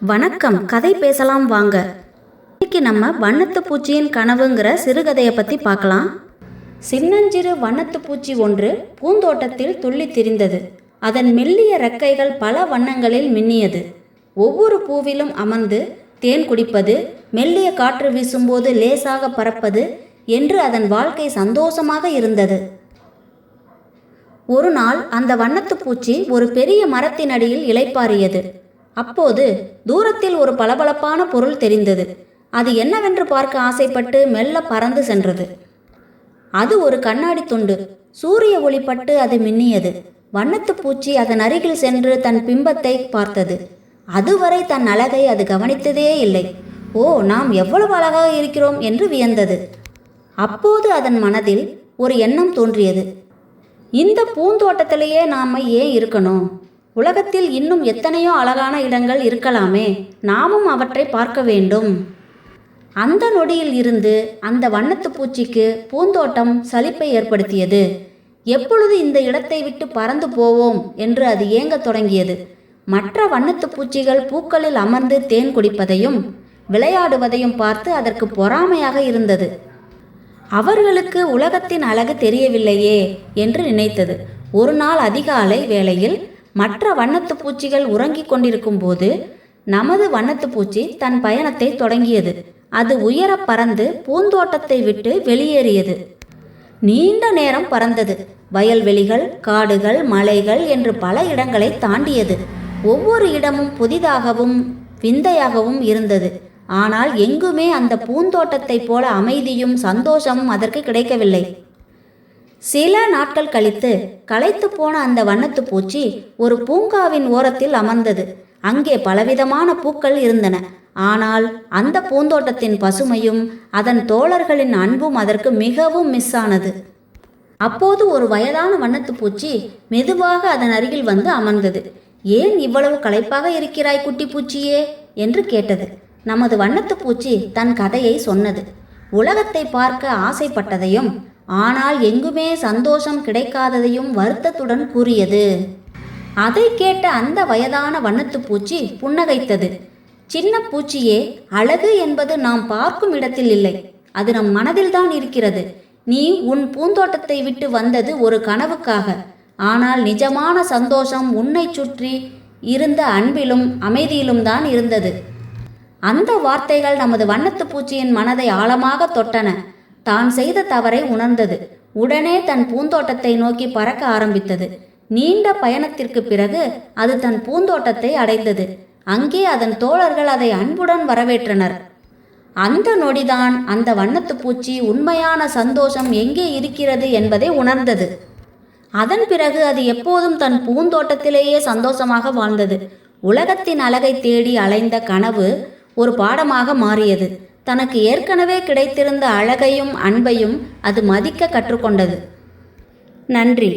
வணக்கம். கதை பேசலாம் வாங்க. இன்னைக்கு நம்ம வண்ணத்து பூச்சியின் கனவுங்கிற சிறுகதையை பற்றி பார்க்கலாம். சின்னஞ்சிறு வண்ணத்து பூச்சி ஒன்று பூந்தோட்டத்தில் துள்ளி திரிந்தது. அதன் மெல்லிய ரெக்கைகள் பல வண்ணங்களில் மின்னியது. ஒவ்வொரு பூவிலும் அமர்ந்து தேன் குடிப்பது மெல்லிய காற்று வீசும்போது லேசாக பறப்பது என்று அதன் வாழ்க்கை சந்தோஷமாக இருந்தது. ஒரு நாள் அந்த வண்ணத்துப் பூச்சி ஒரு பெரிய மரத்தின் அடியில் இளைப்பாறியது அப்போது தூரத்தில் ஒரு பளபளப்பான பொருள் தெரிந்தது. அது என்னவென்று பார்க்க ஆசைப்பட்டு மெல்ல பறந்து சென்றது. அது ஒரு கண்ணாடி துண்டு. சூரிய ஒளிப்பட்டு அது மின்னியது. வண்ணத்துப் பூச்சி அதன் அருகில் சென்று தன் பிம்பத்தை பார்த்தது. அதுவரை தன் அழகை அது கவனித்ததே இல்லை. ஓ நாம் எவ்வளவு அழகாக இருக்கிறோம் என்று வியந்தது. அப்போது அதன் மனதில் ஒரு எண்ணம் தோன்றியது. இந்த பூந்தோட்டத்திலேயே நாம் ஏன் இருக்கணும்? உலகத்தில் இன்னும் எத்தனையோ அழகான இடங்கள் இருக்கலாமே? நாமும் அவற்றை பார்க்க வேண்டும். அந்த நொடியில் இருந்து அந்த வண்ணத்து பூச்சிக்கு பூந்தோட்டம் சலிப்பை ஏற்படுத்தியது. எப்பொழுது இந்த இடத்தை விட்டு பறந்து போவோம் என்று அது ஏங்கத் தொடங்கியது. மற்ற வண்ணத்து பூச்சிகள் பூக்களில் அமர்ந்து தேன் குடிப்பதையும் விளையாடுவதையும் பார்த்து அதற்கு பொறாமையாக இருந்தது. அவர்களுக்கு உலகத்தின் அழகு தெரியவில்லையே என்று நினைத்தது. ஒரு நாள் அதிகாலை வேளையில் மற்ற வண்ணத்து பூச்சிகள் உறங்கிக் கொண்டிருக்கும் போது நமது வண்ணத்து பூச்சி தன் பயணத்தை தொடங்கியது. அது உயர பறந்து பூந்தோட்டத்தை விட்டு வெளியேறியது. நீண்ட நேரம் பறந்தது. வயல்வெளிகள் காடுகள் மலைகள் என்று பல இடங்களை தாண்டியது. ஒவ்வொரு இடமும் புதிதாகவும் விந்தையாகவும் இருந்தது. ஆனால் எங்குமே அந்த பூந்தோட்டத்தைப் போல அமைதியும் சந்தோஷமும் அதற்கு கிடைக்கவில்லை. சில நாட்கள் கழித்து களைத்து போன அந்த வண்ணத்து பூச்சி ஒரு பூங்காவின் ஓரத்தில் அமர்ந்தது. அங்கே பலவிதமான பூக்கள் இருந்தன. ஆனால் அந்த பூந்தோட்டத்தின் பசுமையும் அதன் தோழர்களின் அன்பும் அதற்கு மிகவும் மிஸ் ஆனது. அப்போது ஒரு வயதான வண்ணத்து பூச்சி மெதுவாக அதன் அருகில் வந்து அமர்ந்தது. ஏன் இவ்வளவு களைப்பாக இருக்கிறாய் குட்டி பூச்சியே? என்று கேட்டது. நமது வண்ணத்து பூச்சி தன் கதையை சொன்னது. உலகத்தை பார்க்க ஆசைப்பட்டதையும் ஆனால் எங்குமே சந்தோஷம் கிடைக்காததையும் வருத்தத்துடன் கூறியது. அதை கேட்ட அந்த வயதான வண்ணத்து பூச்சி புன்னகைத்தது. சின்ன பூச்சியே அழகு என்பது நாம் பார்க்கும் இடத்தில் இல்லை. அது நம் மனதில்தான் இருக்கிறது. நீ உன் பூந்தோட்டத்தை விட்டு வந்தது ஒரு கனவுக்காக. ஆனால் நிஜமான சந்தோஷம் உன்னை சுற்றி இருந்த அன்பிலும் அமைதியிலும் தான் இருந்தது. அந்த வார்த்தைகள் நமது வண்ணத்து பூச்சியின் மனதை ஆழமாக தொட்டன. தான் செய்த தவறை உணர்ந்தது. உடனே தன் பூந்தோட்டத்தை நோக்கி பறக்க ஆரம்பித்தது. நீண்ட பயணத்திற்கு பிறகு அது தன் பூந்தோட்டத்தை அடைந்தது. அங்கே அதன் தோழர்கள் அதை அன்புடன் வரவேற்றனர். அந்த நொடிதான் அந்த வண்ணத்து பூச்சி உண்மையான சந்தோஷம் எங்கே இருக்கிறது என்பதை உணர்ந்தது. அதன் பிறகு அது எப்போதும் தன் பூந்தோட்டத்திலேயே சந்தோஷமாக வாழ்ந்தது. உலகத்தின் அழகை தேடி அலைந்த கனவு ஒரு பாடமாக மாறியது. தனக்கு ஏற்கனவே கிடைத்திருந்த அழகையும் அன்பையும் அது மதிக்க கற்றுக்கொண்டது. நன்றி.